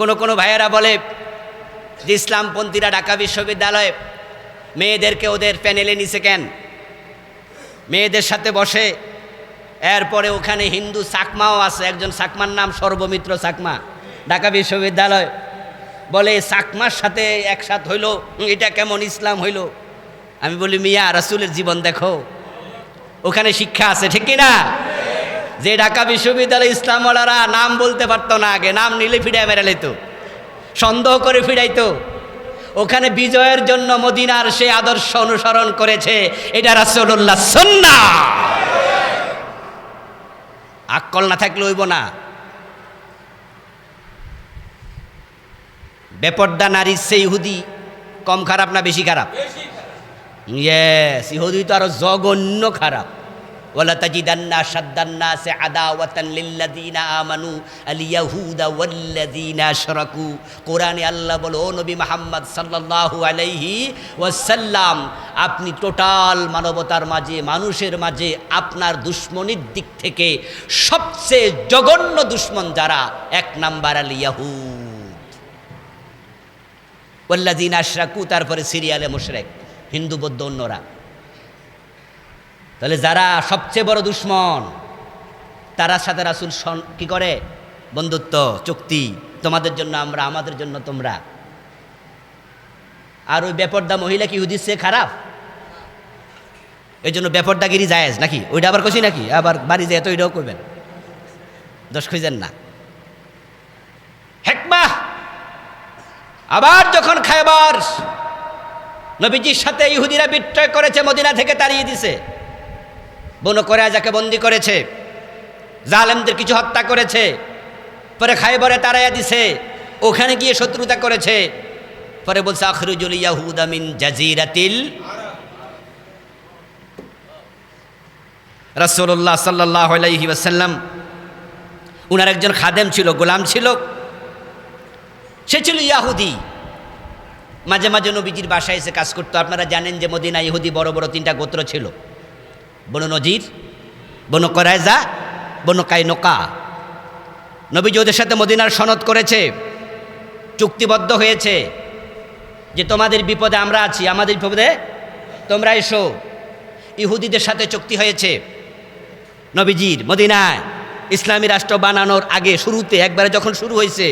কোনো কোনো ভাইয়েরা বলে যে ইসলামপন্থীরা ঢাকা বিশ্ববিদ্যালয়ে মেয়েদেরকে ওদের প্যানেলে নিছে কেন? মেয়েদের সাথে বসে, এরপরে ওখানে হিন্দু চাকমাও আছে, একজন সাকমার নাম সর্বমিত্র সাকমা ঢাকা বিশ্ববিদ্যালয়। বলে সাকমার সাথে একসাথ হইল, এটা কেমন ইসলাম হইল? আমি বলি, মিয়া, রাসুলের জীবন দেখো, ওখানে শিক্ষা আছে, ঠিক কি না যে ঢাকা বিশ্ববিদ্যালয় ইসলামওয়ালারা নাম বলতে পারতো না আগে নাম নিলে ফিরাই মেরালিতো সন্দেহ করে ফিরাইতো। ওখানে বিজয়ের জন্য মদিনার সে আদর্শ অনুসরণ করেছে এটা রাসূলুল্লাহ সন্না আক্কল না থাকলে হইব না। বেপর্দা নারীর সেই ইহুদি কম খারাপ না বেশি খারাপ? ইয়েস ইহুদি তো আরও জঘন্য খারাপ। ওয়ালা শাদ্দান্না সে আল্লাহ বলো নবী সাল্লাল্লাহু আলাইহি ওয়াসাল্লাম, আপনি টোটাল মানবতার মাঝে, মানুষের মাঝে আপনার দুশ্মনির দিক থেকে সবচেয়ে জঘন্য দুশ্মন যারা? এক নাম্বার আল ইয়াহুদ ওয়াল্লাযিনা আশরাকু, তারপরে সিরিয়ালে মুশরিক, হিন্দু, বৌদ্ধ অন্যরা। তাহলে যারা সবচেয়ে বড় দুশ্মন, তারার সাথে রাসুল কি করে? বন্ধুত্ব, চুক্তি, তোমাদের জন্য আমরা, আমাদের জন্য তোমরা। আর ওই বেপর্দা মহিলা কি হুদিস খারাপ? এই জন্য বেপর্দাগিরি জায়েজ নাকি? ওইটা আবার কষি নাকি? আবার বাড়ি যায় তো ওইটাও করবেন। দোষ খুঁজেন না। হেকমা! আবার যখন খায়বার নবীজির সাথে ইহুদিরা বিক্রয় করেছে, মদিনা থেকে তাড়িয়ে দিছে। বনু করে যাকে বন্দি করেছে, জালেমদের কিছু হত্যা করেছে, পরে খাইবরে তাড়াইয়া দিছে, ওখানে গিয়ে শত্রুতা করেছে, পরে বলছে, আখরুজুল ইয়াহুদা মিন জাজিরাতিল রাসূলুল্লাহ সাল্লাল্লাহু আলাইহি ওয়াসাল্লাম। উনার একজন খাদেম ছিল, গোলাম ছিল। সে ছিল ইয়াহুদি। মাঝে মাঝে নবীজির বাসায় এসে কাজ করতো। আপনারা জানেন যে মদিনা ইহুদি বড় বড় তিনটা গোত্র ছিল। বনু নজির, বনু করায়জা বনু কাইনোকা। নবীজি ওদের সাথে মদিনার সনদ করেছে, চুক্তিবদ্ধ হয়েছে যে তোমাদের বিপদে আমরা আছি, আমাদের বিপদে তোমরা এসো। ইহুদিদের সাথে চুক্তি হয়েছে। নবীজির মদিনায় ইসলামী রাষ্ট্র বানানোর আগে শুরুতে, একবারে যখন শুরু হয়েছে,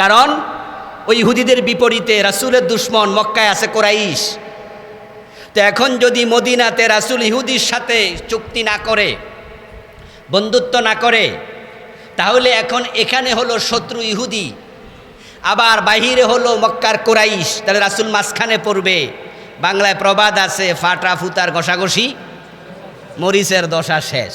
কারণ ওই ইহুদিদের বিপরীতে রাসুলের দুশ্মন মক্কায় আছে কোরাইশ। তো এখন যদি মদিনাতে রাসুল ইহুদির সাথে চুক্তি না করে, বন্ধুত্ব না করে, তাহলে এখন এখানে হলো শত্রু ইহুদি, আবার বাহিরে হলো মক্কার কোরাইশ। তাহলে রাসুল মাঝখানে পড়বে, বাংলায় প্রবাদ আছে, ফাটা ফুতার ঘষাঘষি, মরিচের দশা শেষ।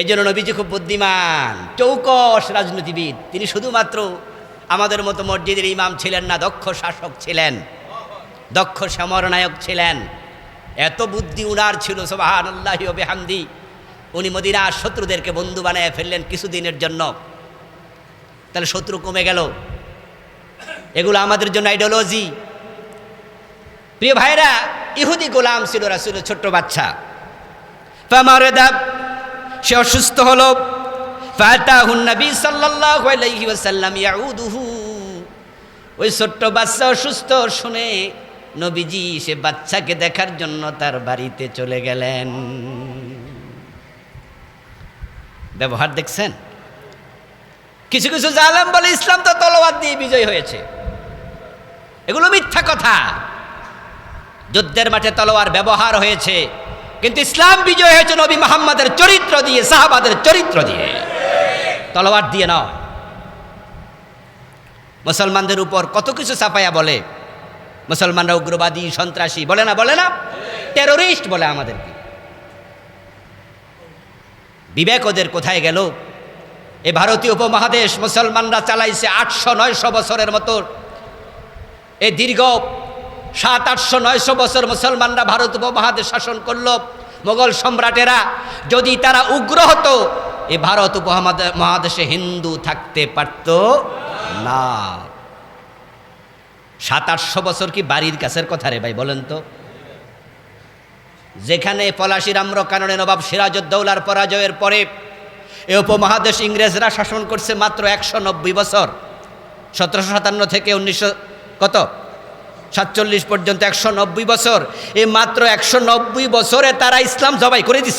এই জন্য নবীজি খুব বুদ্ধিমান চৌকস রাজনীতিবিদ। তিনি শুধুমাত্র আমাদের মতো মসজিদের ইমাম ছিলেন না, দক্ষ শাসক ছিলেন। দক্ষ সমরনায়ক ছিলেন। এত বুদ্ধি উনার ছিল সোবাহান আল্লাহি বেহামদি। উনি মদিনার শত্রুদেরকে বন্ধু বানিয়ে ফেললেন কিছুদিনের জন্য। তাহলে শত্রু কমে গেল। এগুলো আমাদের জন্য আইডিওলজি প্রিয় ভাইরা, ইহুদি গোলাম ছিল রাসুলের ছোট্ট বাচ্চা। সে অসুস্থ হলো। ওই ছোট্ট বাচ্চা অসুস্থ, শুনে নবীজি সে বাচ্চাকে দেখার জন্য তার বাড়িতে চলে গেলেন। ব্যবহার দেখছেন? কিছু কিছু জালেম বলে, ইসলাম তো তলোয়ার দিয়ে বিজয় হয়েছে। এগুলো মিথ্যা কথা। যুদ্ধের মাঠে তলোয়ার ব্যবহার হয়েছে, কিন্তু ইসলাম বিজয় হয়েছে নবী মোহাম্মদের চরিত্র দিয়ে, সাহাবাদের চরিত্র দিয়ে। তলোয়ার দিয়ে নয়। মুসলমানদের উপর কত কিছু চাপাইয়া বলে মুসলমানরা উগ্রবাদী, সন্ত্রাসী, বলে না বলে না? টেরোরিস্ট বলে আমাদেরকে। বিবেক ওদের কোথায় গেল? এ ভারতীয় উপমহাদেশ মুসলমানরা চালাইছে আটশো, নয়শো বছরের মতো। এ দীর্ঘ সাত, আটশো, নয়শো বছর মুসলমানরা ভারত উপমহাদেশ শাসন করল। মোগল সম্রাটেরা, যদি তারা উগ্র হতো, এ ভারত উপমহাদে- মহাদেশে হিন্দু থাকতে পারত না। সাত আটশো বছর কি বাড়ির কাছের কথা রে ভাই, বলেন তো। যেখানে পলাশির আম্রকাননে নবাব সিরাজউদ্দৌলার পরাজয়ের পরে এ উপমহাদেশ ইংরেজরা শাসন করছে মাত্র একশো নব্বই বছর। সতেরোশো সাতান্ন থেকে উনিশশো কত? সাতচল্লিশ পর্যন্ত একশো নব্বই বছর। এই মাত্র একশো নব্বই বছরে তারা ইসলাম জবাই করে দিস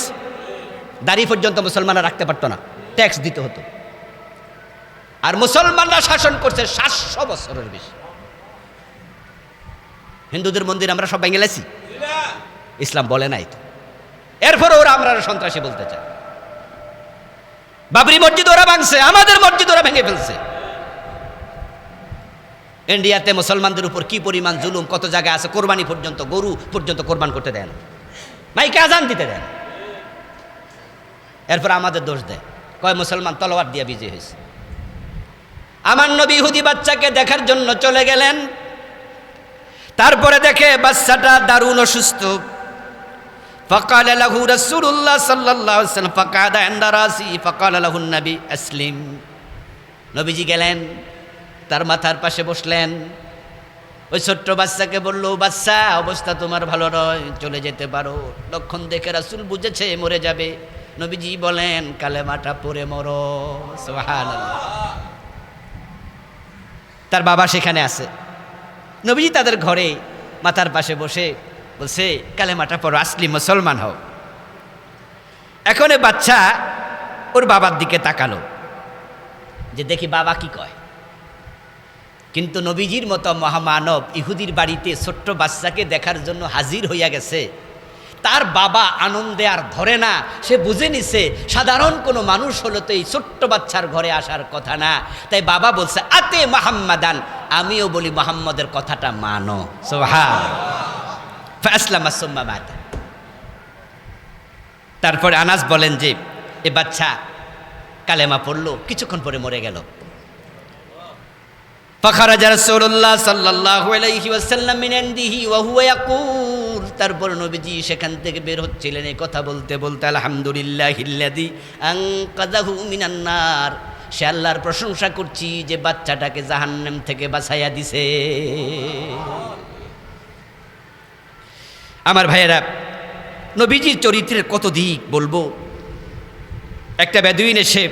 দাড়ি পর্যন্ত মুসলমানরা রাখতে পারতো না, ট্যাক্স দিতে হতো। আর মুসলমানরা শাসন করছে সাতশো বছরের বেশি। হিন্দুদের মন্দির আমরা সব ভেঙে লেছি ইসলাম বলে নাই তো। এরপরে ওরা আমরা সন্ত্রাসী বলতে চায়। বাবরি মসজিদ ওরা ভাঙছে, আমাদের মসজিদ ওরা ভেঙে ফেলছে। ইন্ডিয়াতে মুসলমানদের উপর কি পরিমাণ জুলুম, কত জায়গায় আছে, কোরবানি পর্যন্ত, গরু পর্যন্ত কোরবান করতে দেন মাইকে আজান দিতে দেন এরপর আমাদের দোষ দেয়। কয়, মুসলমান তলোয়ার দিয়ে বিজয় হয়েছে। আমার নবী ইহুদি বাচ্চাকে দেখার জন্য চলে গেলেন তারপরে দেখে বাচ্চাটা দারুণ অসুস্থ فقال له رسول الله صلى الله عليه وسلم فقعد عند راسي فقال له النبي اسلم নবীজি গেলেন তার মাথার পাশে বসলেন ওই ছোট্ট বাচ্চাকে বলল বাচ্চা অবস্থা তোমার ভালো নয় চলে যেতে পারো লক্ষণ দেখে রাসুল বুঝেছে মরে যাবে নবীজি বলেন কালেমাটা পরে মরো সুবহানাল্লাহ তার বাবা সেখানে আছে নবীজি তাদের ঘরে মাথার পাশে বসে বলছে, কালেমাটা পড়ো, আসলি মুসলমান হও। এখন বাচ্চা ওর বাবার দিকে তাকালো, যে দেখি বাবা কি কয়। কিন্তু নবীজির মতো মহামানব ইহুদির বাড়িতে ছোট্ট বাচ্চাকে দেখার জন্য হাজির হইয়া গেছে। তার বাবা আনন্দে আর ধরে না, সে বুঝে নিছে সাধারণ কোনো মানুষ হলো তো এই ছোট্ট বাচ্চার ঘরে আসার কথা না। তাই বাবা বলছে, আতে মাহাম্মাদান আমিও বলি মোহাম্মদের কথাটা মানো। ফাসলামা সুম্মা তারপরে আনাস বলেন যে, এ বাচ্চা, কালেমা পড়ল, কিছুক্ষণ পরে মরে গেল। ফখরাজা রাসূলুল্লাহ সাল্লাল্লাহু আলাইহি ওয়াসাল্লাম মিন ইনদিহি ওয়া হুয়া তারপর নবীজি সেখান থেকে বের হচ্ছিলেন এই কথা বলতে বলতে, আলহামদুলিল্লাহিল্লাযী আং মিনান নার। সে আল্লাহর প্রশংসা করছি যে বাচ্চাটাকে জাহান্নাম থেকে বাঁচাইয়া দিছে। আমার ভাইয়েরা, নবীজির চরিত্রের কত দিক বলব? একটা বেদুইন এসে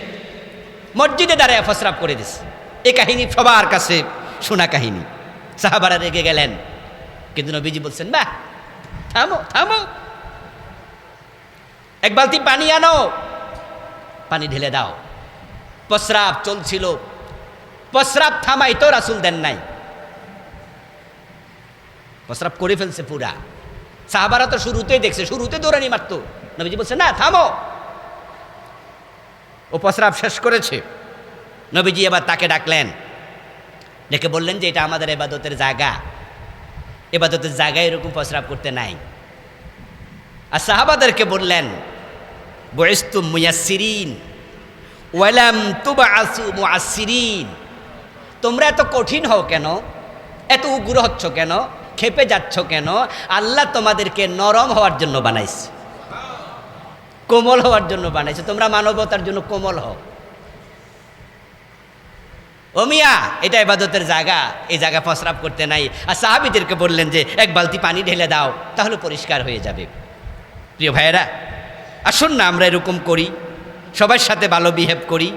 মসজিদে দাঁড়ায় ফসরাপ করে দিছে। এ কাহিনী সবার কাছে শোনা কাহিনী। সাহাবারা রেগে গেলেন। কিন্তু নবীজি বলছেন, বাহ, থামো থামো। এক বালতি পানি আনো, পানি ঢেলে দাও। প্রস্রাব চলছিল। প্রস্রাব থামাই তো রাসুল দেন নাই। প্রস্রাব করে ফেলছে পুরা। সাহাবারা তো শুরুতেই দেখছে শুরুতে দৌড়ানি মারতো। নবীজি বলছে, না, থামো। ও প্রস্রাব শেষ করেছে। নবীজি এবার তাকে ডাকলেন। ডেকে বললেন যে, এটা আমাদের এবাদতের জায়গা। এবাদতের জায়গায় এরকম প্রস্রাব করতে নাই। আর সাহাবাদেরকে বললেন বয়স্তু মুয়াসিরিন ওয়ালাম তুবা আসু মুআসিরিন তোমরা এত কঠিন হও কেন? এত উগ্র হচ্ছ কেন? খেপে যাচ্ছ কেন? আল্লাহ তোমাদেরকে নরম হওয়ার জন্য বানাইছে। কোমল হওয়ার জন্য বানাইছে। তোমরা মানবতার জন্য কোমল হও। ও মিয়া, এটা ইবাদতের জায়গা। এই জায়গা প্রস্রাব করতে নাই। আর সাহাবিদেরকে বললেন যে, এক বালতি পানি ঢেলে দাও, তাহলে পরিষ্কার হয়ে যাবে। প্রিয় ভাইয়েরা, আসুন না, আমরা এরকম করি। সবার সাথে ভালো বিহেভ করি,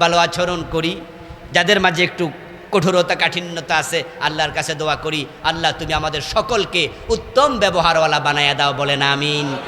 ভালো আচরণ করি, যাদের মাঝে একটু কঠোরতা, কাঠিন্যতা আছে, আল্লাহর কাছে দোয়া করি, আল্লাহ তুমি আমাদের সকলকে উত্তম ব্যবহারওয়ালা বানায়া দাও বলে না আমিন।